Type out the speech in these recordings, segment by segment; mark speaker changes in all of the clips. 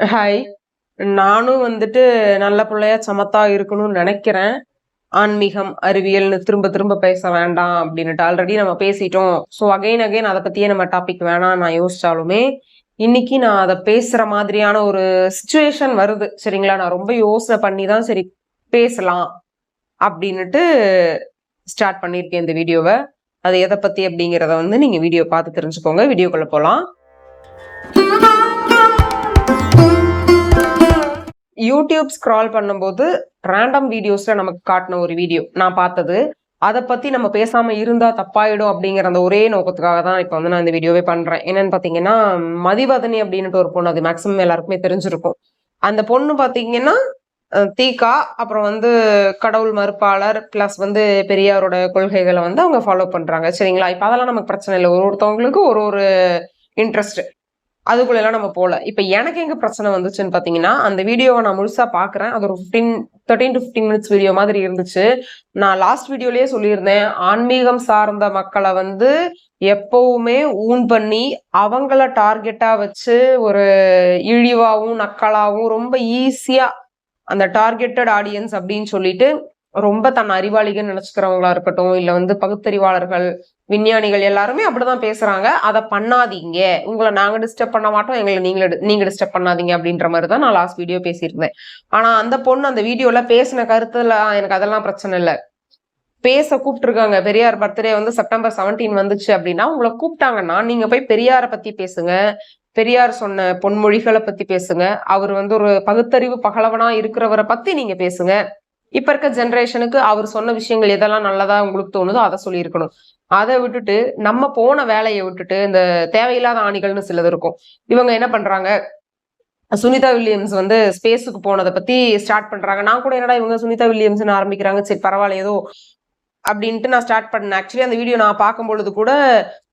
Speaker 1: Hi நானும் வந்துட்டு நல்ல பிள்ளையா சமத்தா இருக்கணும்னு நினைக்கிறேன். ஆன்மீகம் அறிவியல்னு திரும்ப திரும்ப பேச வேண்டாம் அப்படின்னுட்டு ஆல்ரெடி நம்ம பேசிட்டோம். ஸோ அகைன் அகைன் அதை பத்தியே நம்ம டாபிக் வேணாம் நான் யோசிச்சாலுமே. இன்னைக்கு நான் அதை பேசுற மாதிரியான ஒரு சுச்சுவேஷன் வருது. சரிங்களா? நான் ரொம்ப யோசனை பண்ணி தான் சரி பேசலாம் அப்படின்னுட்டு ஸ்டார்ட் பண்ணியிருக்கேன் இந்த வீடியோவை. அது எதை பத்தி அப்படிங்கிறத வந்து நீங்க வீடியோ பார்த்து தெரிஞ்சுக்கோங்க. வீடியோக்குள்ள போகலாம் யூடியூப் ஸ்க்ரால் பண்ணும்போது ரேண்டம் வீடியோஸில் நமக்கு காட்டின ஒரு வீடியோ நான் பார்த்தது. அதை பற்றி நம்ம பேசாமல் இருந்தால் தப்பாயிடும் அப்படிங்கிற அந்த ஒரே நோக்கத்துக்காக தான் இப்போ வந்து நான் இந்த வீடியோவே பண்ணுறேன் என்னன்னு பார்த்தீங்கன்னா மதிவதனி அப்படின்ட்டு ஒரு பொண்ணு அது மேக்ஸிமம் எல்லாருக்குமே தெரிஞ்சிருக்கும். அந்த பொண்ணு பார்த்தீங்கன்னா தீகா அப்புறம் வந்து கடவுள் மறுப்பாளர் ப்ளஸ் வந்து பெரியாரோட கொள்கைகளை வந்து அவங்க ஃபாலோ பண்ணுறாங்க சரிங்களா? இப்போ அதெல்லாம் நமக்கு பிரச்சனை இல்லை. ஒரு ஒருத்தவங்களுக்கு ஒரு ஒரு இன்ட்ரெஸ்ட் அதுக்குள்ளெல்லாம் நம்ம போகல இப்போ எனக்கு எங்கே பிரச்சனை வந்துச்சுன்னு பார்த்தீங்கன்னா அந்த வீடியோவை நான் முழுசாக பார்க்குறேன் அது ஒரு fifteen thirteen to fifteen minutes video மாதிரி இருந்துச்சு. நான் லாஸ்ட் வீடியோலேயே சொல்லியிருந்தேன் ஆன்மீகம் சார்ந்த மக்களை வந்து எப்பவுமே ஊன் பண்ணி அவங்கள டார்கெட்டாக வச்சு ஒரு இழிவாகவும் நக்கலாகவும் ரொம்ப ஈஸியாக அந்த டார்கெட்டட் ஆடியன்ஸ் அப்படின்னு சொல்லிட்டு ரொம்ப தன் அறிவாளிகள் நினைச்சுக்கிறவங்களா இருக்கட்டும் இல்ல வந்து பகுத்தறிவாளர்கள் விஞ்ஞானிகள் எல்லாருமே அப்படிதான் பேசுறாங்க. அதை பண்ணாதீங்க. உங்களை நாங்க டிஸ்டர்ப் பண்ண மாட்டோம். எங்களை நீங்கள நீங்க டிஸ்டர்ப் பண்ணாதீங்க அப்படின்ற மாதிரி தான் நான் லாஸ்ட் வீடியோ பேசியிருந்தேன். ஆனா அந்த பொண்ணு அந்த வீடியோல பேசின கருத்துல எனக்கு அதெல்லாம் பிரச்சனை இல்லை. பேச கூப்பிட்டுருக்காங்க. பெரியார் பர்த்டே வந்து செப்டம்பர் 17 வந்துச்சு அப்படின்னா உங்களை கூப்பிட்டாங்கன்னா நீங்க போய் பெரியாரை பத்தி பேசுங்க. பெரியார் சொன்ன பொன்மொழிகளை பத்தி பேசுங்க. அவர் வந்து ஒரு பகுத்தறிவு பகலவனா இருக்கிறவரை பத்தி நீங்க பேசுங்க. இப்போ இருக்க ஜென்ரேஷனுக்கு அவர் சொன்ன விஷயங்கள் எதெல்லாம் நல்லதா உங்களுக்கு தோணுதோ அதை சொல்லியிருக்கணும். அதை விட்டுட்டு நம்ம போன வேலையை விட்டுட்டு இந்த தேவையில்லாத ஆணிகள்னு சிலது இருக்கும். இவங்க என்ன பண்றாங்க? சுனிதா வில்லியம்ஸ் வந்து ஸ்பேஸுக்கு போனதை பத்தி ஸ்டார்ட் பண்றாங்க. நான் கூட என்னடா இவங்க சுனிதா வில்லியம்ஸ்னு ஆரம்பிக்கிறாங்க? சரி பரவாயில்ல ஏதோ அப்படின்ட்டு நான் ஸ்டார்ட் பண்ணேன். ஆக்சுவலி அந்த வீடியோ நான் பார்க்கும் பொழுது கூட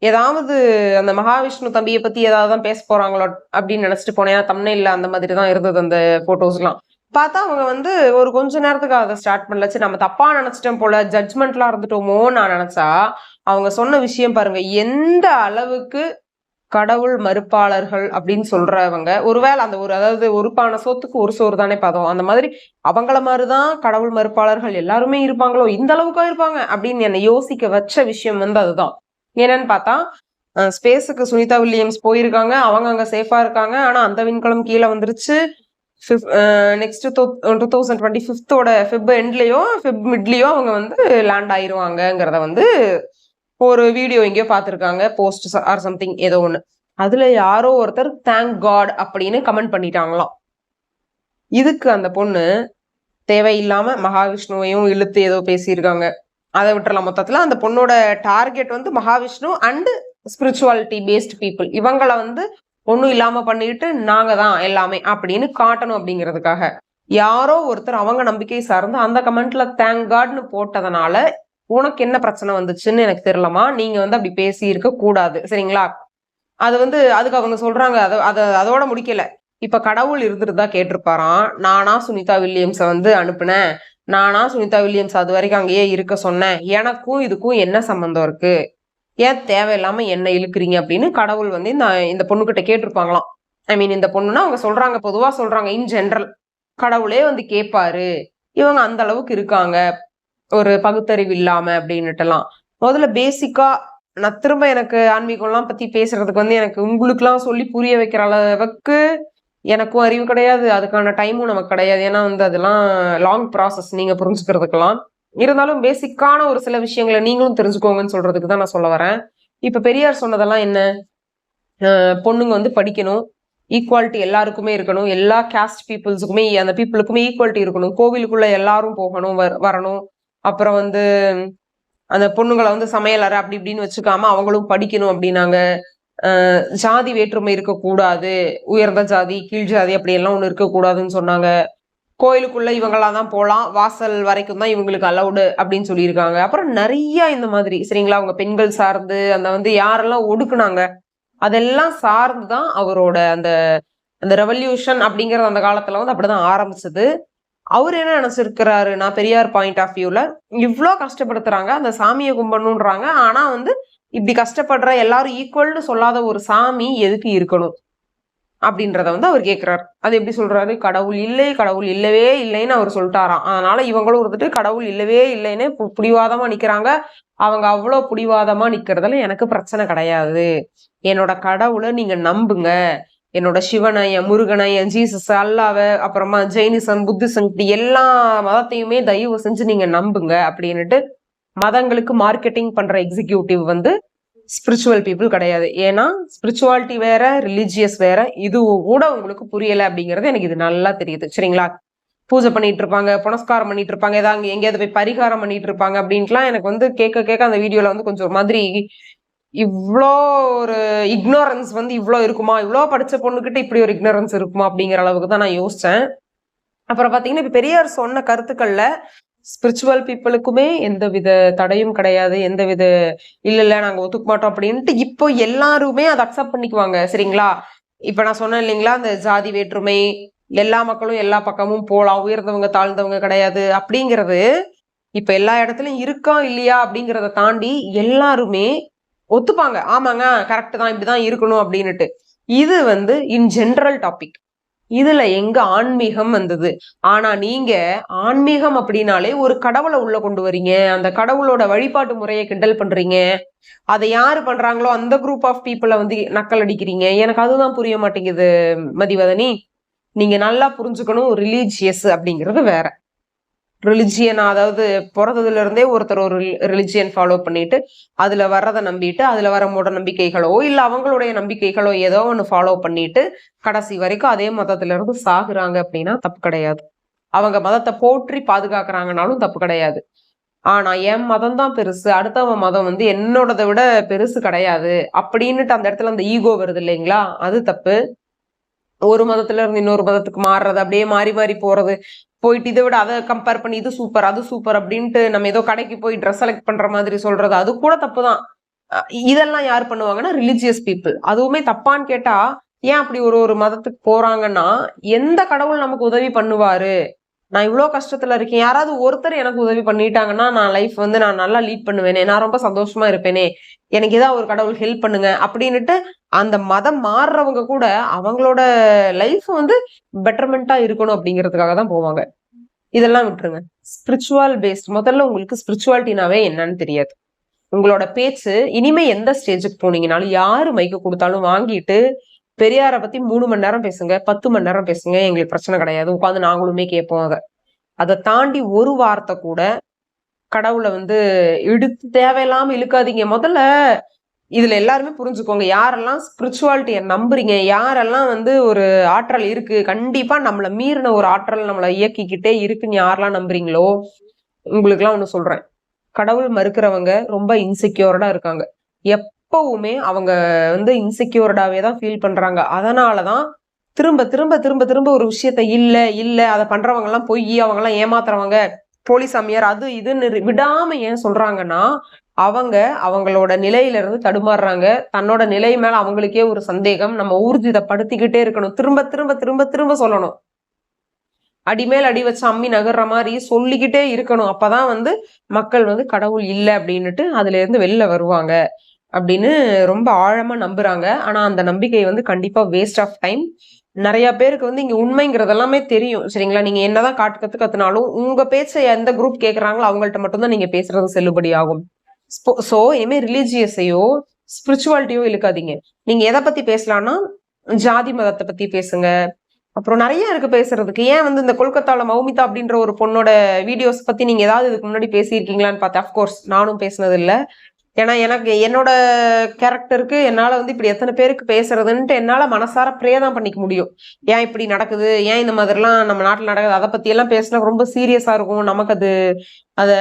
Speaker 1: ஏதாவது அந்த மகாவிஷ்ணு தம்பியை பத்தி ஏதாவது தான் பேச போறாங்களோ அப்படின்னு நினைச்சிட்டு போனேன். ஏன்னா இல்லை அந்த மாதிரி தான் இருந்தது அந்த போட்டோஸ்லாம் பார்த்தா அவங்க வந்து ஒரு கொஞ்ச நேரத்துக்கு அதை ஸ்டார்ட் பண்ணலச்சு நம்ம தப்பா நினைச்சிட்டோம் போல ஜட்ஜ்மெண்ட்லாம் இருந்துட்டோமோ நான் நினைச்சா அவங்க சொன்ன விஷயம் பாருங்க எந்த அளவுக்கு கடவுள் மறுப்பாளர்கள் அப்படின்னு சொல்றவங்க ஒருவேளை அந்த ஒரு அதாவது ஒரு பானை சோத்துக்கு ஒரு சோறு தானே பதம். அந்த மாதிரி அவங்கள மாதிரிதான் கடவுள் மறுப்பாளர்கள் எல்லாருமே இருப்பாங்களோ இந்த அளவுக்கா இருப்பாங்க அப்படின்னு என்னை யோசிக்க வச்ச விஷயம் வந்து அதுதான். என்னன்னு பார்த்தா ஸ்பேஸுக்கு சுனிதா வில்லியம்ஸ் போயிருக்காங்க அவங்க அங்க சேஃபா இருக்காங்க. ஆனா அந்த விண்கலம் கீழே வந்துருச்சு. நெக்ஸ்ட் டூ தௌசண்ட் டுவெண்ட்டி ஃபிஃப்த்தோட ஃபெப் எண்ட்லயோ ஃபிப் மிட்லயோ அவங்க வந்து லேண்ட் ஆயிருவாங்கங்கிறத வந்து ஒரு வீடியோ எங்கேயோ பார்த்துருக்காங்க போஸ்ட் ஆர் சம்திங் ஏதோ ஒன்று அதுல யாரோ ஒருத்தர் தேங்க் காட் அப்படின்னு கமெண்ட் பண்ணிட்டாங்களாம். இதுக்கு அந்த பொண்ணு தேவையில்லாம மகாவிஷ்ணுவையும் இழுத்து ஏதோ பேசியிருக்காங்க. அதை விட்டுறலாம் மொத்தத்துல. அந்த பொண்ணோட டார்கெட் வந்து Mahavishnu and spirituality based people இவங்களை வந்து ஒன்றும் இல்லாமல் பண்ணிட்டு நாங்க தான் எல்லாமே அப்படின்னு காட்டணும் அப்படிங்கிறதுக்காக. யாரோ ஒருத்தர் அவங்க நம்பிக்கை சார்ந்து அந்த கமெண்ட்ல தேங்க் காட்னு போட்டதுனால உனக்கு என்ன பிரச்சனை வந்துச்சுன்னு எனக்கு தெரியலமா நீங்க வந்து அப்படி பேசி இருக்க கூடாது. சரிங்களா? அது வந்து அதுக்கு அவங்க சொல்றாங்க. அதை அதை அதோட முடிக்கல. இப்ப கடவுள் இருந்துட்டு தான் கேட்டிருப்பாராம். நானா சுனிதா வில்லியம்ஸை வந்து அனுப்புனேன். நானா சுனிதா வில்லியம்ஸ் அது வரைக்கும் அங்கேயே இருக்க சொன்னேன். எனக்கும் இதுக்கும் என்ன சம்பந்தம் இருக்கு? ஏன் தேவையில்லாமல் என்ன இழுக்கிறீங்க அப்படின்னு கடவுள் வந்து இந்த இந்த பொண்ணுக்கிட்ட கேட்டிருப்பாங்களாம். ஐ மீன் இந்த பொண்ணுன்னா அவங்க சொல்றாங்க பொதுவாக சொல்றாங்க இன் ஜென்ரல் கடவுளே வந்து கேட்பாரு. இவங்க அந்த அளவுக்கு இருக்காங்க. ஒரு பகுத்தறிவு இல்லாம அப்படின்னுட்டுலாம். முதல்ல பேசிக்கா நான் திரும்ப எனக்கு ஆன்மீகம்லாம் பத்தி பேசுறதுக்கு வந்து எனக்கு உங்களுக்குலாம் சொல்லி புரிய வைக்கிற அளவுக்கு எனக்கும் அறிவு கிடையாது. அதுக்கான டைமும் நமக்கு கிடையாது. ஏன்னா வந்து அதெல்லாம் லாங் ப்ராசஸ் நீங்க புரிஞ்சுக்கிறதுக்கெல்லாம். இருந்தாலும் பேசிக்கான ஒரு சில விஷயங்களை நீங்களும் தெரிஞ்சுக்கோங்கன்னு சொல்றதுக்கு தான் நான் சொல்ல வரேன். இப்ப பெரியார் சொன்னதெல்லாம் என்ன? பொண்ணுங்க வந்து படிக்கணும். ஈக்குவாலிட்டி எல்லாருக்குமே இருக்கணும். எல்லா கேஸ்ட் பீப்புள்ஸுக்குமே அந்த பீப்புளுக்குமே ஈக்குவாலிட்டி இருக்கணும். கோவிலுக்குள்ள எல்லாரும் போகணும் வர- வரணும். அப்புறம் வந்து அந்த பொண்ணுங்களை வந்து சமையலறை அப்படி இப்படின்னு வச்சுக்காம அவங்களும் படிக்கணும் அப்படின்னாங்க. ஜாதி வேற்றுமை இருக்கக்கூடாது. உயர்ந்த ஜாதி கீழ் ஜாதி அப்படி எல்லாம் ஒன்று இருக்கக்கூடாதுன்னு சொன்னாங்க. கோயிலுக்குள்ளே இவங்களாம் தான் போகலாம் வாசல் வரைக்கும் தான் இவங்களுக்கு அலௌடு அப்படின்னு சொல்லியிருக்காங்க. அப்புறம் நிறைய இந்த மாதிரி சரிங்களா? அவங்க பெண்கள் சார்ந்து அந்த வந்து யாரெல்லாம் ஒடுக்குனாங்க அதெல்லாம் சார்ந்து தான் அவரோட அந்த அந்த ரெவல்யூஷன் அப்படிங்கிறது அந்த காலத்தில் வந்து அப்படிதான் ஆரம்பிச்சது. அவர் என்ன நினச்சிருக்கிறாரு? நான் பெரியார் பாயிண்ட் ஆஃப் வியூவில் இவ்வளோ கஷ்டப்படுத்துறாங்க. அந்த சாமியை கும்பிடணுன்றாங்க ஆனால் வந்து இப்படி கஷ்டப்படுற எல்லாரும் ஈக்குவல்னு சொல்லாத ஒரு சாமி எதுக்கு இருக்கணும்? அப்படின்றத வந்து அவர் கேட்குறாரு அது எப்படி சொல்கிறாரு கடவுள் இல்லை கடவுள் இல்லவே இல்லைன்னு அவர் சொல்லிட்டாராம். அதனால இவங்களும் வந்துட்டு கடவுள் இல்லவே இல்லைன்னு பு- நிற்கிறாங்க அவங்க அவ்வளோ பிடிவாதமாக நிற்கிறதுல எனக்கு பிரச்சனை கிடையாது. என்னோட கடவுளை நீங்கள் நம்புங்க. என்னோட சிவனை என் முருகனை என் ஜீசஸ் அல்லாவை அப்புறமா ஜெயினிசம் புத்திசம் இப்படி எல்லா மதத்தையுமே தயவு செஞ்சு நீங்கள் நம்புங்க அப்படின்னுட்டு மதங்களுக்கு மார்க்கெட்டிங் பண்ணுற எக்ஸிக்யூட்டிவ் வந்து ஸ்பிரிச்சுவல் பீப்புள் கிடையாது. ஏன்னா ஸ்பிரிச்சுவாலிட்டி வேற ரிலீஜியஸ் வேற இது கூட உங்களுக்கு புரியலை அப்படிங்கிறது எனக்கு இது நல்லா தெரியுது. சரிங்களா? பூஜை பண்ணிட்டு இருப்பாங்க புனஸ்காரம் பண்ணிட்டு இருப்பாங்க ஏதாவது எங்கேயாவது போய் பரிகாரம் பண்ணிட்டு இருப்பாங்க அப்படின்ட்டுலாம் எனக்கு வந்து கேட்க கேட்க அந்த வீடியோல வந்து கொஞ்சம் ஒரு மாதிரி இவ்வளோ ஒரு இக்னோரன்ஸ் வந்து இவ்வளோ இருக்குமா? இவ்வளோ படித்த பொண்ணுக்கிட்ட இப்படி ஒரு இக்னோரன்ஸ் இருக்குமா அப்படிங்கிற அளவுக்கு தான் நான் யோசிச்சேன். அப்புறம் பார்த்தீங்கன்னா இப்போ பெரியார் சொன்ன கருத்துக்களில் ஸ்பிரிச்சுவல் பீப்புளுக்குமே எந்த வித தடையும் கிடையாது எந்த வித இல்ல இல்ல நாங்க ஒத்துக்க மாட்டோம் அப்படின்ட்டு இப்போ எல்லாருமே அதை அக்செப்ட் பண்ணிக்குவாங்க. சரிங்களா? இப்ப நான் சொன்னேன் இல்லைங்களா? அந்த ஜாதி வேற்றுமை எல்லா மக்களும் எல்லா பக்கமும் போலாம் உயர்ந்தவங்க தாழ்ந்தவங்க கிடையாது அப்படிங்கிறது இப்ப எல்லா இடத்துலயும் இருக்கா இல்லையா அப்படிங்கிறத தாண்டி எல்லாருமே ஒத்துப்பாங்க. ஆமாங்க கரெக்ட் தான் இப்படிதான் இருக்கணும் அப்படின்னுட்டு. இது வந்து இன் ஜென்ரல் டாபிக் இதுல எங்க ஆன்மீகம் வந்தது? ஆனா நீங்க ஆன்மீகம் அப்படின்னாலே ஒரு கடவுளை உள்ள கொண்டு வரீங்க. அந்த கடவுளோட வழிபாட்டு முறையை கிண்டல் பண்றீங்க. அதை யாரு பண்றாங்களோ அந்த குரூப் ஆஃப் பீப்புளை வந்து நக்கல் அடிக்கிறீங்க. எனக்கு அதுதான் புரிய மாட்டேங்குது மதிவதனி. நீங்க நல்லா புரிஞ்சுக்கணும் ரிலீஜியஸ் அப்படிங்கிறது வேற. ரிலிஜியன் அதாவது பிறந்ததுல இருந்தே ஒருத்தர் ஒரு ரிலிஜியன் ஃபாலோ பண்ணிட்டு அதுல வர்றதை நம்பிட்டு அதுல வர மூட நம்பிக்கைகளோ இல்ல அவங்களுடைய நம்பிக்கைகளோ ஏதோ ஒன்று ஃபாலோ பண்ணிட்டு கடைசி வரைக்கும் அதே மதத்துல இருந்து சாகுறாங்க அப்படின்னா தப்பு கிடையாது. அவங்க மதத்தை போற்றி பாதுகாக்கிறாங்கனாலும் தப்பு கிடையாது. ஆனா என் மதம் தான் பெருசு அடுத்தவன் மதம் வந்து என்னோடதை விட பெருசு கிடையாது. அப்படின்னுட்டு அந்த இடத்துல அந்த ஈகோ வருது இல்லைங்களா? அது தப்பு. ஒரு மதத்துல இருந்து இன்னொரு மதத்துக்கு மாறுறது அப்படியே மாறி மாறி போறது போயிட்டு இதை விட அதை கம்பேர் பண்ணி இது சூப்பர் அது சூப்பர் அப்படின்ட்டு நம்ம ஏதோ கடைக்கு போய் ட்ரெஸ் செலக்ட் பண்ற மாதிரி சொல்றது அது கூட தப்பு தான் இதெல்லாம் யார் பண்ணுவாங்கன்னா ரிலிஜியஸ் பீப்புள் அதுவுமே தப்பான்னு கேட்டா ஏன் அப்படி ஒரு ஒரு மதத்துக்கு போறாங்கன்னா எந்த கடவுள் நமக்கு உதவி பண்ணுவாரு? நான் இவ்வளோ கஷ்டத்துல இருக்கேன். யாராவது ஒருத்தர் எனக்கு உதவி பண்ணிட்டாங்கன்னா நான் லைஃப் வந்து நான் நல்லா லீட் பண்ணுவேனே. நான் ரொம்ப சந்தோஷமா இருப்பேனே. எனக்கு ஏதாவது ஒரு கடவுள் ஹெல்ப் பண்ணுங்க அப்படின்னுட்டு அந்த மதம் மாறுறவங்க கூட அவங்களோட லைஃப் வந்து பெட்டர்மெண்டா இருக்கணும் அப்படிங்கிறதுக்காக தான் போவாங்க. இதெல்லாம் விட்டுருங்க. ஸ்பிரிச்சுவல் பேஸ்ட் முதல்ல உங்களுக்கு ஸ்பிரிச்சுவாலிட்டினாவே என்னன்னு தெரியாது. உங்களோட பேச்சு இனிமே எந்த ஸ்டேஜுக்கு போனீங்கனாலும் யாரு மைக்கு கொடுத்தாலும் வாங்கிட்டு பெரியாரை பத்தி மூணு மணி நேரம் பேசுங்க பத்து மணி நேரம் பேசுங்க எங்களுக்கு பிரச்சனை கிடையாது. உட்காந்து நாங்களுமே கேட்போம் அதை. அதை தாண்டி ஒரு வார்த்தை கூட கடவுளை வந்து இழுத்து தேவையில்லாம இழுக்காதீங்க. முதல்ல இதுல எல்லாருமே புரிஞ்சுக்கோங்க. யாரெல்லாம் ஸ்பிரிச்சுவாலிட்டியை நம்புறீங்க யாரெல்லாம் வந்து ஒரு ஆற்றல் இருக்கு கண்டிப்பா நம்மள மீறின ஒரு ஆற்றல் நம்மளை இயக்கிக்கிட்டே இருக்குன்னு யாரெல்லாம் நம்புறீங்களோ உங்களுக்குலாம் ஒன்று சொல்றேன். கடவுள் மறுக்கிறவங்க ரொம்ப இன்செக்யூர்டா இருக்காங்க. எப் எப்பவுமே அவங்க வந்து இன்செக்யூர்டாவே தான் ஃபீல் பண்றாங்க. அதனாலதான் திரும்ப திரும்ப திரும்ப திரும்ப ஒரு விஷயத்த இல்லை இல்லை அதை பண்றவங்க பொய் அவங்கெல்லாம் ஏமாத்துறவங்க போலி சாமியார் அது இதுன்னு விடாமல் விடாம ஏன் சொல்றாங்கன்னா அவங்க அவங்களோட நிலையில இருந்து தடுமாறுறாங்க. தன்னோட நிலை மேல அவங்களுக்கே ஒரு சந்தேகம். நம்ம ஊர்ஜிதப்படுத்திக்கிட்டே இருக்கணும். திரும்ப திரும்ப திரும்ப திரும்ப சொல்லணும். அடிமேல் அடி வச்சு அம்மி நகர்ற மாதிரி சொல்லிக்கிட்டே இருக்கணும். அப்பதான் வந்து மக்கள் வந்து கடவுள் இல்லை அப்படின்னுட்டு அதுல இருந்து வெளில வருவாங்க. அப்படின்னு ரொம்ப ஆழமாக நம்புகிறாங்க ஆனால் அந்த நம்பிக்கை வந்து கண்டிப்பாக வேஸ்ட் ஆஃப் டைம் நிறைய பேருக்கு வந்து இங்கே உண்மைங்கிறது எல்லாமே தெரியும். சரிங்களா? நீங்கள் என்னதான் காட்டு கற்று கற்றுனாலும் உங்கள் பேச்சை எந்த குரூப் கேட்குறாங்களோ அவங்கள்ட்ட மட்டும்தான் நீங்கள் பேசுறது செல்லுபடி ஆகும். ஸோ இனிமேல் ரிலீஜியஸையோ ஸ்பிரிச்சுவாலிட்டியோ இழுக்காதீங்க. நீங்கள் எதை பற்றி பேசலாம்னா ஜாதி மதத்தை பற்றி பேசுங்க. அப்புறம் நிறைய இருக்கு பேசுறதுக்கு. ஏன் வந்து இந்த கொல்கத்தால மௌமிதா அப்படின்ற ஒரு பொண்ணோட வீடியோஸ் பத்தி நீங்க ஏதாவது இதுக்கு முன்னாடி பேசியிருக்கீங்களான்னு பார்த்தேன். அஃப்கோர்ஸ் நானும் பேசினது இல்லை ஏன்னா எனக்கு என்னோட கேரக்டருக்கு என்னால் வந்து இப்படி எத்தனை பேருக்கு பேசுறதுன்ட்டு என்னால் மனசார ப்ரே தான் பண்ணிக்க முடியும். ஏன் இப்படி நடக்குது? ஏன் இந்த மாதிரிலாம் நம்ம நாட்டில் நடக்குது? அதை பற்றியெல்லாம் பேசினா ரொம்ப சீரியஸாக இருக்கும். நமக்கு அது அதை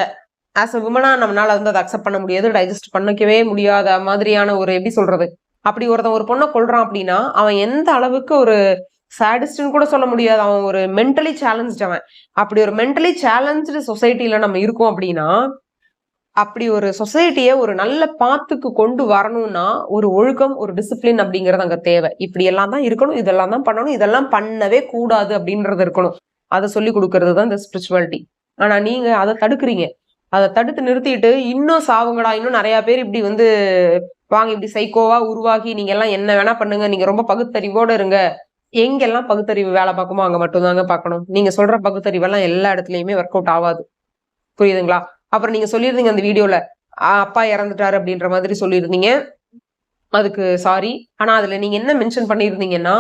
Speaker 1: ஆஸ் அ உமனா நம்மளால வந்து அதை அக்செப்ட் பண்ண முடியாது. டைஜஸ்ட் பண்ணிக்கவே முடியாத மாதிரியான ஒரு எப்படி சொல்றது? அப்படி ஒருத்தன் ஒரு பொண்ணை கொள்றான் அப்படின்னா அவன் எந்த அளவுக்கு ஒரு சேடிஸ்ட்னு கூட சொல்ல முடியாது. அவன் ஒரு மென்டலி சேலஞ்ச் அவன். அப்படி ஒரு மென்டலி சேலஞ்சு சொசைட்டில நம்ம இருக்கோம் அப்படின்னா அப்படி ஒரு சொசைட்டியை ஒரு நல்ல பாத்துக்கு கொண்டு வரணும்னா ஒரு ஒழுக்கம் ஒரு டிசிப்ளின் அப்படிங்கிறது அங்கே தேவை. இப்படி எல்லாம் தான் இருக்கணும் இதெல்லாம் தான் பண்ணணும் இதெல்லாம் பண்ணவே கூடாது அப்படின்றது இருக்கணும். அதை சொல்லி கொடுக்கறது தான் இந்த ஸ்பிரிச்சுவாலிட்டி ஆனா நீங்க அதை தடுக்கிறீங்க. அதை தடுத்து நிறுத்திட்டு இன்னும் சாவுங்கடா இன்னும் நிறைய பேர் இப்படி வந்து வாங்க இப்படி சைக்கோவா உருவாகி நீங்க எல்லாம் என்ன வேணா பண்ணுங்க நீங்க ரொம்ப பகுத்தறிவோட இருங்க. எங்கெல்லாம் பகுத்தறிவு வேலை பார்க்குமோ அங்க மட்டும்தாங்க பார்க்கணும். நீங்க சொல்ற பகுத்தறிவெல்லாம் எல்லா இடத்துலயுமே ஒர்க் அவுட் ஆகாது. புரியுதுங்களா? அப்புறம் நீங்க சொல்லியிருந்தீங்க அந்த வீடியோல அப்பா இறந்துட்டாரு அப்படின்ற மாதிரி சொல்லியிருந்தீங்க. அதுக்கு சாரி ஆனா அதுல நீங்க என்ன மென்ஷன் பண்ணியிருந்தீங்கன்னா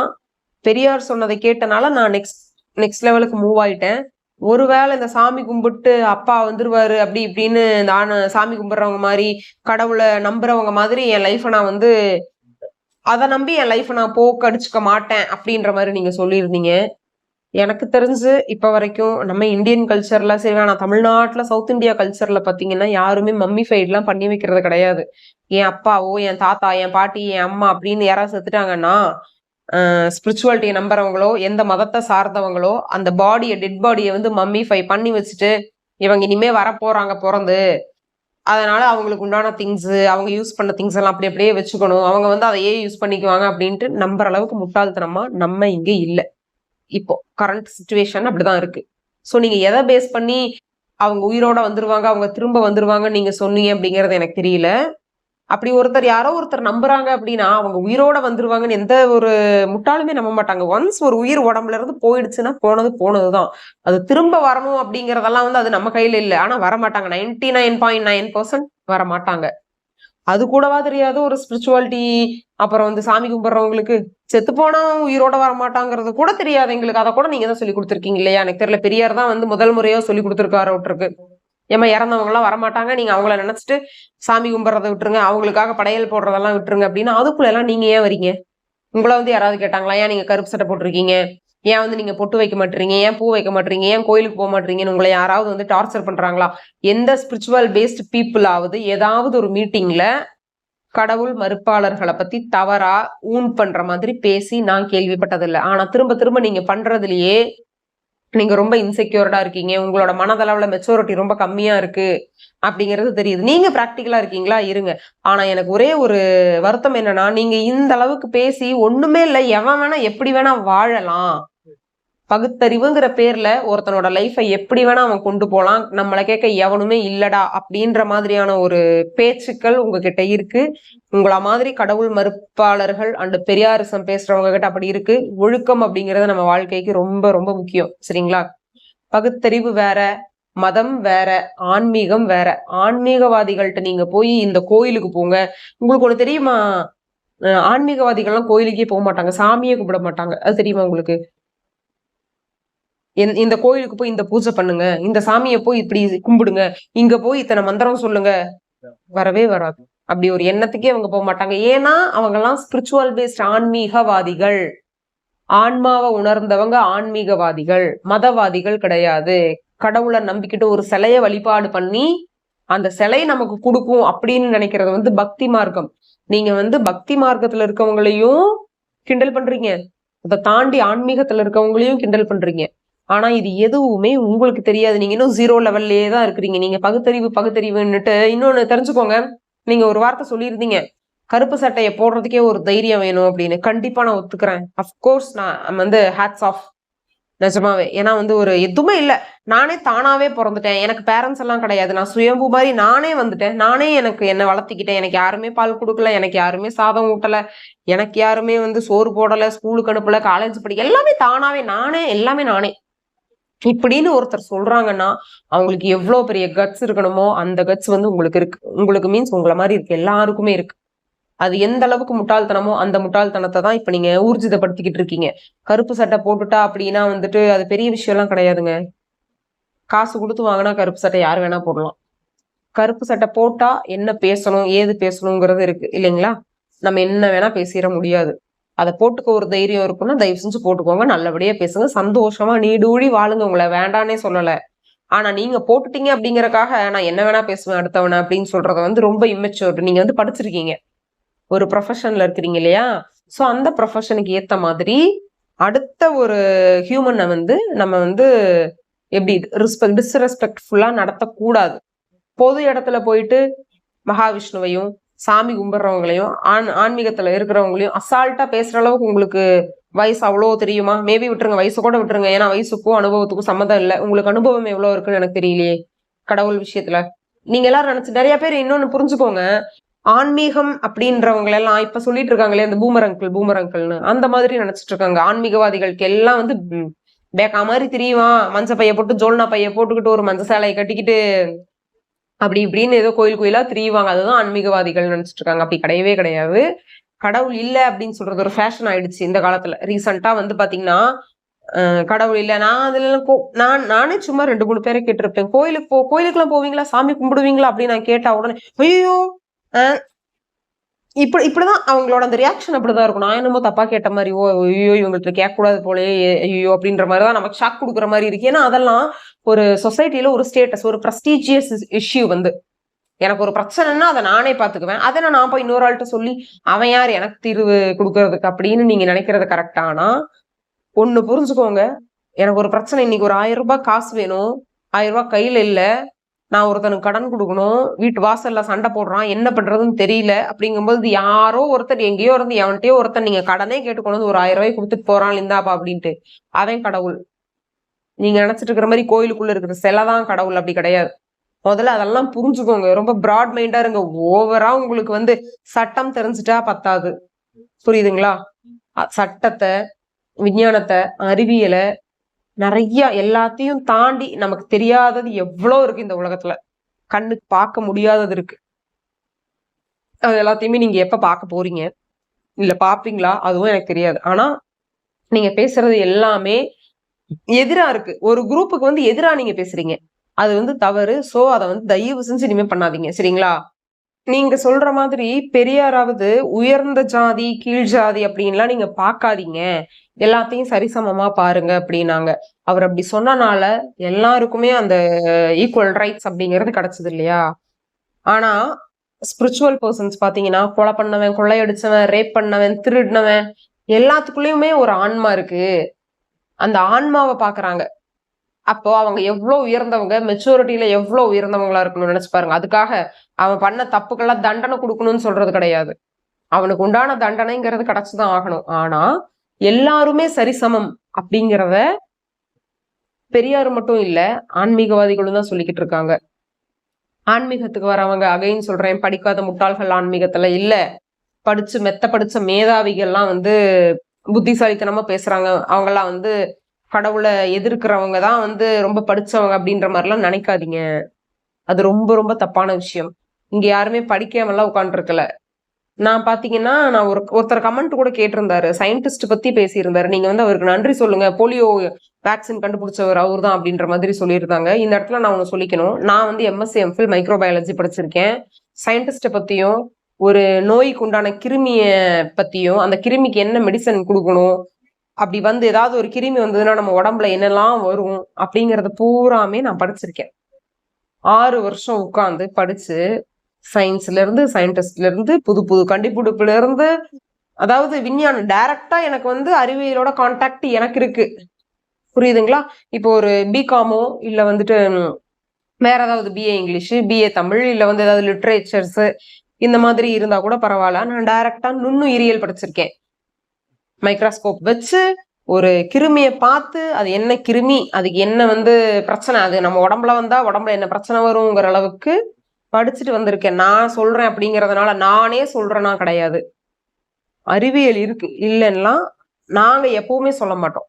Speaker 1: பெரியார் சொன்னதை கேட்டனால நான் நெக்ஸ்ட் நெக்ஸ்ட் லெவலுக்கு மூவ் ஆயிட்டேன். ஒருவேளை இந்த சாமி கும்பிட்டு அப்பா வந்துருவாரு அப்படி இப்படின்னு இந்த ஆன சாமி கும்பிட்றவங்க மாதிரி கடவுளை நம்புறவங்க மாதிரி என் லைஃப்பை நான் வந்து அதை நம்பி என் லைஃப்பை நான் போக்கடிச்சுக்க மாட்டேன் அப்படின்ற மாதிரி நீங்க சொல்லியிருந்தீங்க. எனக்கு தெரிஞ்சு இப்போ வரைக்கும் நம்ம இந்தியன் கல்ச்சரில் சரி ஆனால் தமிழ்நாட்டில் சவுத் இந்தியா கல்ச்சரில் பார்த்தீங்கன்னா யாருமே மம்மி ஃபைட்லாம் பண்ணி வைக்கிறது கிடையாது. என் அப்பாவோ என் தாத்தா என் பாட்டி என் அம்மா அப்படின்னு யாராவது செத்துட்டாங்கன்னா ஸ்பிரிச்சுவாலிட்டியை நம்புறவங்களோ எந்த மதத்தை சார்ந்தவங்களோ அந்த பாடியை டெட் பாடியை வந்து மம்மிஃபை பண்ணி வச்சுட்டு இவங்க இனிமே வர போறாங்க பிறந்து அதனால அவங்களுக்கு உண்டான திங்ஸ் அவங்க யூஸ் பண்ண திங்ஸ் எல்லாம் அப்படி அப்படியே வச்சுக்கணும். அவங்க வந்து அதையே யூஸ் பண்ணிக்குவாங்க அப்படின்ட்டு நம்புற அளவுக்கு முட்டாள்தனமா நம்ம இங்க இல்லை. இப்போ கரண்ட் சுச்சுவேஷன் அப்படிதான் இருக்கு. ஸோ நீங்க எதை பேஸ் பண்ணி அவங்க உயிரோட வந்துருவாங்க அவங்க திரும்ப வந்துருவாங்க நீங்க சொன்னீங்க அப்படிங்கறது எனக்கு தெரியல. அப்படி ஒருத்தர் யாரோ ஒருத்தர் நம்புறாங்க அப்படின்னா அவங்க உயிரோட வந்துருவாங்கன்னு எந்த ஒரு முட்டாளுமே நம்ப மாட்டாங்க. ஒன்ஸ் ஒரு உயிர் உடம்புல இருந்து போயிடுச்சுன்னா போனது போனதுதான். அது திரும்ப வரணும் அப்படிங்கறதெல்லாம் வந்து அது நம்ம கையில இல்லை. ஆனா வரமாட்டாங்க. Ninety nine point nine percent வர மாட்டாங்க அது கூடவா தெரியாது ஒரு ஸ்பிரிச்சுவாலிட்டி அப்புறம் வந்து சாமி கும்பிட்றவங்களுக்கு செத்து போனா உயிரோட வர மாட்டாங்கிறது கூட தெரியாது எங்களுக்கு. அதை கூட நீங்க தான் சொல்லி கொடுத்துருக்கீங்க இல்லையா? எனக்கு தெரியல பெரியார் தான் வந்து முதல் முறையோ சொல்லி கொடுத்துருக்காரு விட்டுருக்கு ஏமா இறந்தவங்க எல்லாம் வரமாட்டாங்க நீங்க அவங்கள நினைச்சிட்டு சாமி கும்பிட்றத விட்டுருங்க அவங்களுக்காக படையல் போடுறதெல்லாம் விட்டுருங்க அப்படின்னு அதுக்குள்ள எல்லாம் நீங்க ஏன் வரீங்க? உங்களை வந்து யாராவது கேட்டாங்களா? ஏன் நீங்க கருப்பு சட்டை போட்டிருக்கீங்க? ஏன் வந்து நீங்க பொட்டு வைக்க மாட்டீங்க? ஏன் பூ வைக்க மாட்டீங்க? ஏன் கோயிலுக்கு போக மாட்டீங்கன்னு உங்களை யாராவது வந்து டார்ச்சர் பண்றாங்களா? எந்த ஸ்பிரிச்சுவல் பேஸ்ட் பீப்புள் ஆகுது ஏதாவது ஒரு மீட்டிங்ல கடவுள் மறுப்பாளர்களை பத்தி தவறா ஊன் பண்ற மாதிரி பேசி நான் கேள்விப்பட்டதில்லை. ஆனா திரும்ப திரும்ப நீங்க பண்றதுலயே நீங்க ரொம்ப இன்செக்யூர்டா இருக்கீங்க. உங்களோட மனதளவுல மெச்சூரிட்டி ரொம்ப கம்மியா இருக்கு அப்படிங்கிறது தெரியுது. நீங்க பிராக்டிக்கலா இருக்கீங்களா? இருங்க. ஆனா எனக்கு ஒரே ஒரு வருத்தம் என்னன்னா நீங்க இந்த அளவுக்கு பேசி ஒண்ணுமே இல்லை. எவன் வேணா எப்படி வேணா வாழலாம். பகுத்தறிவுங்கிற பேர்ல ஒருத்தனோட லைஃபை எப்படி வேணா அவன் கொண்டு போலாம். நம்மளை கேட்க எவனுமே இல்லடா அப்படின்ற மாதிரியான ஒரு பேச்சுக்கள் உங்ககிட்ட இருக்கு. உங்கள மாதிரி கடவுள் மறுப்பாளர்கள் அண்ட் பெரியாரிசம் பேசுறவங்க கிட்ட அப்படி இருக்கு. ஒழுக்கம் அப்படிங்கறத நம்ம வாழ்க்கைக்கு ரொம்ப ரொம்ப முக்கியம். சரிங்களா? பகுத்தறிவு வேற மதம் வேற ஆன்மீகம் வேற. ஆன்மீகவாதிகள்கிட்ட நீங்க போய் இந்த கோயிலுக்கு போங்க. உங்களுக்கு ஒண்ணு தெரியுமா? ஆன்மீகவாதிகள்லாம் கோயிலுக்கே போக மாட்டாங்க. சாமியே கும்பிட மாட்டாங்க. அது தெரியுமா உங்களுக்கு? இந்த கோயிலுக்கு போய் இந்த பூஜை பண்ணுங்க. இந்த சாமியை போய் இப்படி கும்பிடுங்க. இங்க போய் இத்தனை மந்திரம் சொல்லுங்க. வரவே வராது. அப்படி ஒரு எண்ணத்துக்கே அவங்க போக மாட்டாங்க. ஏன்னா அவங்க எல்லாம் ஸ்பிரிச்சுவல் பேஸ்ட் ஆன்மீகவாதிகள். ஆன்மாவை உணர்ந்தவங்க ஆன்மீகவாதிகள். மதவாதிகள் கிடையாது. கடவுளை நம்பிக்கிட்டு ஒரு சிலையை வழிபாடு பண்ணி அந்த சிலை நமக்கு கொடுக்கும் அப்படின்னு நினைக்கிறது வந்து பக்தி மார்க்கம். நீங்க வந்து பக்தி மார்க்கத்துல இருக்கவங்களையும் கிண்டல் பண்றீங்க. அதை தாண்டி ஆன்மீகத்துல இருக்கவங்களையும் கிண்டல் பண்றீங்க. ஆனா இது எதுவுமே உங்களுக்கு தெரியாது. நீங்க இன்னும் ஜீரோ லெவல்லே தான் இருக்கிறீங்க. நீங்க பகுத்தறிவு பகுத்தறிவுன்னுட்டு இன்னொன்னு தெரிஞ்சுக்கோங்க. நீங்க ஒரு வார்த்தை சொல்லியிருந்தீங்க. கருப்பு சட்டையை போடுறதுக்கே ஒரு தைரியம் வேணும் அப்படின்னு. கண்டிப்பா நான் ஒத்துக்கிறேன். அஃப்கோர்ஸ் நான் வந்து ஹேட்ஸ் ஆஃப் நிஜமாவே. ஏன்னா வந்து ஒரு எதுவுமே இல்லை. நானே தானாவே பிறந்துட்டேன். எனக்கு பேரண்ட்ஸ் எல்லாம் கிடையாது. நான் சுயம்பு மாதிரி நானே வந்துட்டேன். நானே எனக்கு என்னை வளர்த்திக்கிட்டேன். எனக்கு யாருமே பால் கொடுக்கல. எனக்கு யாருமே சாதம் ஊட்டல. எனக்கு யாருமே வந்து சோறு போடல ஸ்கூலுக்கு அனுப்பல காலேஜ் படிக்க. எல்லாமே தானாவே நானே எல்லாமே நானே. இப்படின்னு ஒருத்தர் சொல்றாங்கன்னா அவங்களுக்கு எவ்வளவு பெரிய கட்ஸ் இருக்கணுமோ அந்த கட்ஸ் வந்து உங்களுக்கு இருக்கு. உங்களுக்கு மீன்ஸ் உங்களை மாதிரி இருக்கு எல்லாருக்குமே இருக்கு. அது எந்த அளவுக்கு முட்டாள்தனமோ அந்த முட்டாள்தனத்தை தான் இப்ப நீங்க ஊர்ஜிதப்படுத்திக்கிட்டு இருக்கீங்க. கருப்பு சட்டை போட்டுட்டா அப்படின்னா வந்துட்டு அது பெரிய விஷயம் எல்லாம் கிடையாதுங்க. காசு கொடுத்து வாங்கினா கருப்பு சட்டை யார் வேணா போடலாம். கருப்பு சட்டை போட்டா என்ன பேசணும் ஏது பேசணுங்கிறது இருக்கு. இல்லைங்களா? நம்ம என்ன வேணா பேசிட முடியாது. அதை போட்டுக்க ஒரு தைரியம் இருக்குன்னா தயவு செஞ்சு போட்டுக்கோங்க. நல்லபடியா பேசுங்க. சந்தோஷமா நீடூழி வாழுங்க. உங்களை வேண்டானே சொல்லல. ஆனா நீங்க போட்டுட்டீங்க அப்படிங்கறக்காக நான் என்ன வேணா பேசுவேன் அடுத்தவன அப்படின்னு சொல்றத வந்து ரொம்ப இம்மெச்சூர் நீங்க வந்து படிச்சிருக்கீங்க. ஒரு ப்ரொஃபஷன்ல இருக்கிறீங்க இல்லையா? ஸோ அந்த ப்ரொஃபஷனுக்கு ஏத்த மாதிரி அடுத்த ஒரு ஹியூமனை வந்து நம்ம வந்து எப்படி ரிஸ்பெக்ட் டிஸ்ரெஸ்பெக்ட்ஃபுல்லா நடத்தக்கூடாது. பொது இடத்துல போயிட்டு மகாவிஷ்ணுவையும் சாமி கும்பிட்றவங்களையும் ஆன் ஆன்மீகத்தில் இருக்கிறவங்களையும் அசால்ட்டாக பேசுகிற அளவுக்கு உங்களுக்கு வயசு அவ்வளோ தெரியுமா? மேபி விட்டுருங்க வயசு கூட விட்டுருங்க. ஏன்னா வயசுக்கும் அனுபவத்துக்கும் சம்மந்தம் இல்லை. உங்களுக்கு அனுபவம் எவ்வளோ இருக்குன்னு எனக்கு தெரியலையே கடவுள் விஷயத்துல. நீங்க எல்லாரும் நினைச்சு நிறைய பேர் இன்னொன்னு புரிஞ்சுக்கோங்க. ஆன்மீகம் அப்படின்றவங்க எல்லாம் இப்ப சொல்லிட்டு இருக்காங்களே அந்த பூமர் அங்கிள் பூமர் அங்கிள்னு அந்த மாதிரி நினைச்சிட்டு இருக்காங்க. ஆன்மீகவாதிகளுக்கு எல்லாம் வந்து பேக்கா மாதிரி தெரியுமா மஞ்ச பைய போட்டு ஜோல்னா பைய போட்டுக்கிட்டு ஒரு மஞ்ச சேலையை கட்டிக்கிட்டு அப்படி இப்படின்னு ஏதோ கோயில் கோயிலா திரியுவாங்க. அதுதான் ஆன்மீகவாதிகள் நினைச்சிட்டு இருக்காங்க அப்படி கிடையவே கிடையாது. கடவுள் இல்ல அப்படின்னு சொல்றது ஒரு ஃபேஷன் ஆயிடுச்சு இந்த காலத்துல. ரீசெண்டா வந்து பாத்தீங்கன்னா கடவுள் இல்ல. நான் அதுல நான் நானே சும்மா ரெண்டு மூணு பேரை கேட்டிருப்பேன். கோயிலுக்கு போ கோயிலுக்குலாம் போவீங்களா? சாமி கும்பிடுவீங்களா? அப்படின்னு நான் கேட்டா உடனே ஐயோ இப்படி இப்படிதான் அவங்களோட அந்த ரியாக்ஷன் அப்படிதான் இருக்கும். நான் என்னமோ தப்பா கேட்ட மாதிரி ஓ ஐயோ இவங்கள்ட்ட கேட்கக்கூடாது போலே ஐயோ அப்படின்ற மாதிரி தான் நமக்கு ஷாக் கொடுக்குற மாதிரி இருக்கு. ஏன்னா அதெல்லாம் ஒரு சொசைட்டில ஒரு ஸ்டேட்டஸ் ஒரு ப்ரஸ்டீஜியஸ் இஷ்யூ வந்து. எனக்கு ஒரு பிரச்சனைன்னா அதை நானே பாத்துக்குவேன் அதை நான் போய் இன்னொரு ஆள்கிட்ட சொல்லி அவன் யார்? எனக்கு தீர்வு கொடுக்கறதுக்கு அப்படின்னு நீங்க நினைக்கிறது கரெக்டானா ஒண்ணு புரிஞ்சுக்கோங்க. எனக்கு ஒரு பிரச்சனை இன்னைக்கு ஒரு ஆயிரம் ரூபாய் காசு வேணும். ஆயிரம் ரூபாய் கையில இல்லை. நான் ஒருத்தனுக்கு கடன் கொடுக்கணும் வீட்டு வாசல்ல சண்டை போடுறான் என்ன பண்றதுன்னு தெரியல. அப்படிங்கும்போது யாரோ ஒருத்தர் எங்கேயோ இருந்து எவன்கிட்டயோ ஒருத்தன் நீங்க கடனே கேட்டுக்கொண்டு வந்து ஒரு ஆயிரம் ரூபாய் கொடுத்துட்டு போறான் இந்தாப்பா அப்படின்ட்டு. அவன் கடவுள். நீங்க நினைச்சிட்டு இருக்கிற மாதிரி கோயிலுக்குள்ள இருக்கிற சிலை தான் கடவுள் அப்படி கிடையாது. முதல்ல அதெல்லாம் புரிஞ்சுக்கோங்க. ரொம்ப பிராட் மைண்டா இருங்க. ஓவரா உங்களுக்கு வந்து சட்டம் தெரிஞ்சுட்டா பத்தாது. புரியுதுங்களா? சட்டத்தை விஞ்ஞானத்தை அறிவியலை நிறைய எல்லாத்தையும் தாண்டி நமக்கு தெரியாதது எவ்வளோ இருக்கு இந்த உலகத்துல. கண்ணுக்கு பார்க்க முடியாதது இருக்கு. அது எல்லாத்தையுமே நீங்க எப்ப பார்க்க போறீங்க? இல்ல பாப்பீங்களா அதுவும் எனக்கு தெரியாது. ஆனா நீங்க பேசுறது எல்லாமே எதிரா இருக்கு. ஒரு குரூப்புக்கு வந்து எதிரா நீங்க பேசுறீங்க. அது வந்து தவறு. சோ அதை வந்து தயவு செஞ்சு இனிமே பண்ணாதீங்க. சரிங்களா? நீங்க சொல்ற மாதிரி பெரியாராவது உயர்ந்த ஜாதி கீழ் ஜாதி அப்படின்லாம் நீங்க பார்க்காதீங்க. எல்லாத்தையும் சரிசமமா பாருங்க அப்படின்னாங்க. அவர் அப்படி சொன்னனால எல்லாருக்குமே அந்த ஈக்குவல் ரைட்ஸ் அப்படிங்கிறது கிடைச்சது இல்லையா? ஆனா ஸ்பிரிச்சுவல் பர்சன்ஸ் பாத்தீங்கன்னா கொலை பண்ணவன் கொள்ளையடிச்சவன் ரேப் பண்ணவன் திருடினவன் எல்லாத்துக்குள்ளயுமே ஒரு ஆன்மா இருக்கு. அந்த ஆன்மாவை பாக்குறாங்க அப்போ அவங்க எவ்வளவு உயர்ந்தவங்க மெச்சூரிட்டியில எவ்வளவு உயர்ந்தவங்களா இருக்கணும்னு நினைச்சு பாருங்க. அதுக்காக அவன் பண்ண தப்புக்கெல்லாம் தண்டனை கொடுக்கணும்னு சொல்றது கிடையாது. அவனுக்கு உண்டான தண்டனைங்கிறது கிடைச்சுதான் ஆகணும். ஆனா எல்லாருமே சரிசமம் அப்படிங்கிறத பெரியார் மட்டும் இல்ல ஆன்மீகவாதிகளும் தான் சொல்லிக்கிட்டு இருக்காங்க. ஆன்மீகத்துக்கு வரவங்க அகைன் சொல்றேன் படிக்காத முட்டாள்கள் ஆன்மீகத்துல இல்ல. படிச்சு மெத்த படிச்ச மேதாவிகள்லாம் வந்து புத்திசாலித்தனமா பேசுறாங்க. அவங்கெல்லாம் வந்து கடவுளை எதிர்க்கிறவங்க தான் வந்து ரொம்ப படிச்சவங்க அப்படின்ற மாதிரிலாம் நினைக்காதீங்க. அது ரொம்ப ரொம்ப தப்பான விஷயம். இங்க யாருமே படிக்காமலாம் உட்காந்துருக்கல நான் பாத்தீங்கன்னா நான் ஒரு ஒருத்தர் கமெண்ட் கூட கேட்டிருந்தாரு. சயின்டிஸ்ட் பத்தி பேசியிருந்தாரு. நீங்க வந்து அவருக்கு நன்றி சொல்லுங்க. போலியோ வேக்சின் கண்டுபிடிச்சவர் அவர் தான் அப்படின்ற மாதிரி சொல்லியிருந்தாங்க. இந்த இடத்துல நான் ஒன்று சொல்லிக்கணும். நான் வந்து எம்எஸ்சி எம்ஃபில் மைக்ரோபயாலஜி படிச்சிருக்கேன். சயின்டிஸ்ட்டை பற்றியும் ஒரு நோய்க்கு உண்டான கிருமியை பற்றியும் அந்த கிருமிக்கு என்ன மெடிசன் கொடுக்கணும் அப்படி வந்து ஏதாவது ஒரு கிருமி வந்ததுன்னா நம்ம உடம்புல என்னெல்லாம் வரும் அப்படிங்கிறத பூராமே நான் படிச்சிருக்கேன். ஆறு வருஷம் உட்காந்து படிச்சு சயின்ஸ்ல இருந்து சயின்டிஸ்ட்ல இருந்து புது புது கண்டுபிடிப்புல இருந்து அதாவது விஞ்ஞானம் டைரக்டா எனக்கு வந்து அறிவியலோட கான்டாக்ட் எனக்கு இருக்கு. புரியுதுங்களா? இப்போ ஒரு பிகாமோ இல்ல வந்துட்டு வேற ஏதாவது பிஏ இங்கிலீஷ் பிஏ தமிழ் இல்ல வந்து ஏதாவது லிட்ரேச்சர்ஸ் இந்த மாதிரி இருந்தா கூட பரவாயில்ல. நான் டைரக்டா நுண்ணுயிரியல் படிச்சிருக்கேன். மைக்ராஸ்கோப் வச்சு ஒரு கிருமியை பார்த்து அது என்ன கிருமி அதுக்கு என்ன வந்து பிரச்சனை அது நம்ம உடம்புல வந்தா உடம்புல என்ன பிரச்சனை வருங்கிற அளவுக்கு படிச்சுட்டு வந்திருக்கேன். நான் சொல்றேன் அப்படிங்கிறதுனால நானே சொல்றேன்னா கிடையாது. அறிவியல் இருக்கு இல்லைன்னா நாங்க எப்பவுமே சொல்ல மாட்டோம்.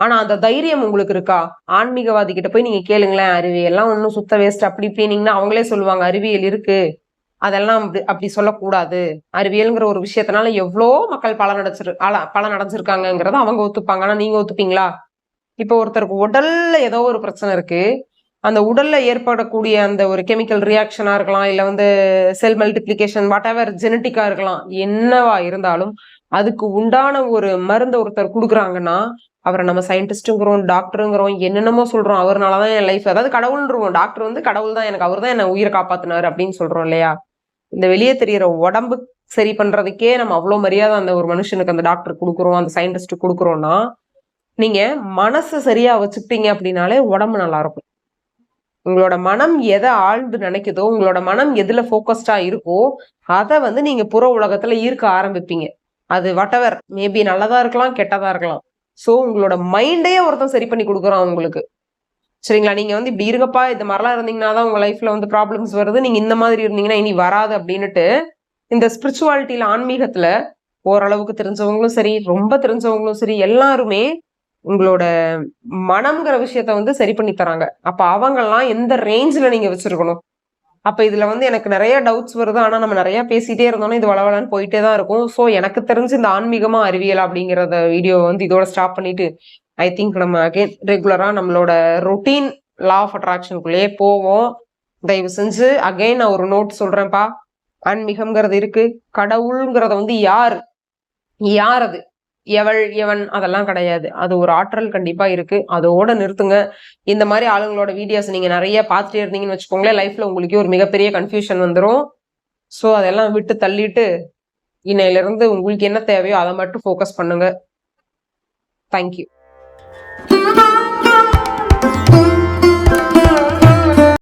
Speaker 1: ஆனா அந்த தைரியம் உங்களுக்கு இருக்கா? ஆன்மீகவாதி கிட்ட போய் நீங்க கேளுங்களேன் அறிவியல்லாம் ஒன்றும் சுத்த வேஸ்ட் அப்படி இப்படின்னீங்கன்னா அவங்களே சொல்லுவாங்க அறிவியல் இருக்கு. அதெல்லாம் அப்படி அப்படி சொல்லக்கூடாது. அறிவியல்ங்கிற ஒரு விஷயத்தினால எவ்வளோ மக்கள் பலன் அடைச்சிரு அல- பலன் அடைஞ்சிருக்காங்கங்கிறத அவங்க ஒத்துப்பாங்க. ஆனா நீங்க ஒத்துப்பீங்களா? இப்போ ஒருத்தருக்கு உடல்ல ஏதோ ஒரு பிரச்சனை இருக்கு. அந்த உடல்ல ஏற்படக்கூடிய அந்த ஒரு கெமிக்கல் ரியாக்ஷனா இருக்கலாம் இல்ல வந்து செல் மல்டிப்ளிகேஷன் வாட் எவர் ஜெனட்டிக்கா இருக்கலாம். என்னவா இருந்தாலும் அதுக்கு உண்டான ஒரு மருந்தை ஒருத்தர் கொடுக்குறாங்கன்னா அவரை நம்ம சயின்டிஸ்ட்டுங்கிறோம் டாக்டருங்கிறோம் என்னென்னமோ சொல்கிறோம் அவர்னால தான் என் லைஃப் அதாவது கடவுள்ன்றோம் டாக்டர் வந்து கடவுள் தான் எனக்கு அவர் தான் என்னை உயிரை காப்பாற்றினார் அப்படின்னு சொல்கிறோம் இல்லையா? இந்த வெளியே தெரியற உடம்பு சரி பண்ணுறதுக்கே நம்ம அவ்வளோ மரியாதை அந்த ஒரு மனுஷனுக்கு அந்த டாக்டர் கொடுக்குறோம் அந்த சயின்டிஸ்ட் கொடுக்குறோம்னா நீங்கள் மனசை சரியாக வச்சுக்கிட்டீங்க அப்படின்னாலே உடம்பு நல்லா இருக்கும். உங்களோட மனம் எதை ஆழ்ந்து நினைக்குதோ உங்களோட மனம் எதுல ஃபோக்கஸ்டா இருக்கோ அதை வந்து நீங்க புற உலகத்துல ஈர்க்க ஆரம்பிப்பீங்க. அது வட்டவர் மேபி நல்லதா இருக்கலாம் கெட்டதா இருக்கலாம். ஸோ உங்களோட மைண்டே ஒருத்தன் சரி பண்ணி கொடுக்குறான் உங்களுக்கு சரிங்களா? நீங்க வந்து இப்படி இருங்கப்பா இந்த மாதிரிலாம் இருந்தீங்கன்னா தான் உங்க லைஃப்ல வந்து ப்ராப்ளம்ஸ் வருது. நீங்க இந்த மாதிரி இருந்தீங்கன்னா இனி வராது அப்படின்னுட்டு இந்த ஸ்பிரிச்சுவாலிட்டியில ஆன்மீகத்துல ஓரளவுக்கு தெரிஞ்சவங்களும் சரி ரொம்ப தெரிஞ்சவங்களும் சரி எல்லாருமே உங்களோட மனம்ங்கிற விஷயத்த வந்து சரி பண்ணி தராங்க. அப்ப அவங்கெல்லாம் எந்த ரேஞ்சில் நீங்க வச்சிருக்கணும்? அப்போ இதில் வந்து எனக்கு நிறைய டவுட்ஸ் வருது. ஆனால் நம்ம நிறையா பேசிகிட்டே இருந்தோம்னா இது வளவலான்னு போயிட்டே தான் இருக்கும். ஸோ எனக்கு தெரிஞ்சு இந்த ஆன்மீகமாக அறிவியல் அப்படிங்கிறத வீடியோ வந்து இதோட ஸ்டாப் பண்ணிட்டு ஐ திங்க் நம்ம அகைன் ரெகுலராக நம்மளோட ரொட்டீன் லா ஆஃப் அட்ராக்ஷனுக்குள்ளேயே போவோம். தயவு செஞ்சு அகைன் நான் ஒரு நோட் சொல்கிறேன்ப்பா ஆன்மீகம்ங்கிறது இருக்கு. கடவுளுங்கிறத வந்து யார்? யார் அது? எவள் எவன் அதெல்லாம் கிடையாது. அது ஒரு ஆற்றல் கண்டிப்பா இருக்கு. அதோட நிறுத்துங்க. இந்த மாதிரி ஆளுங்களோட வீடியோஸ் நீங்க நிறைய பார்த்துட்டே இருந்தீங்கன்னு வச்சுக்கோங்களேன் லைஃப்ல உங்களுக்கே ஒரு மிகப்பெரிய கன்ஃபியூஷன் வந்துடும் ஸோ அதெல்லாம் விட்டு தள்ளிட்டு இன்னையிலிருந்து உங்களுக்கு என்ன தேவையோ அதை மட்டும் ஃபோக்கஸ் பண்ணுங்க. தேங்க்யூ